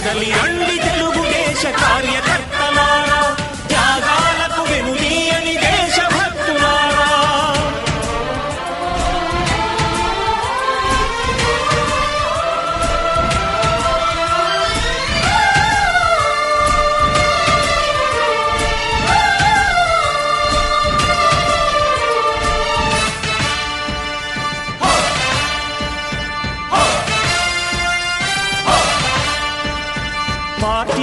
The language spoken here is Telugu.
కదలి రండి తెలుగుదేశ కార్యకర్త.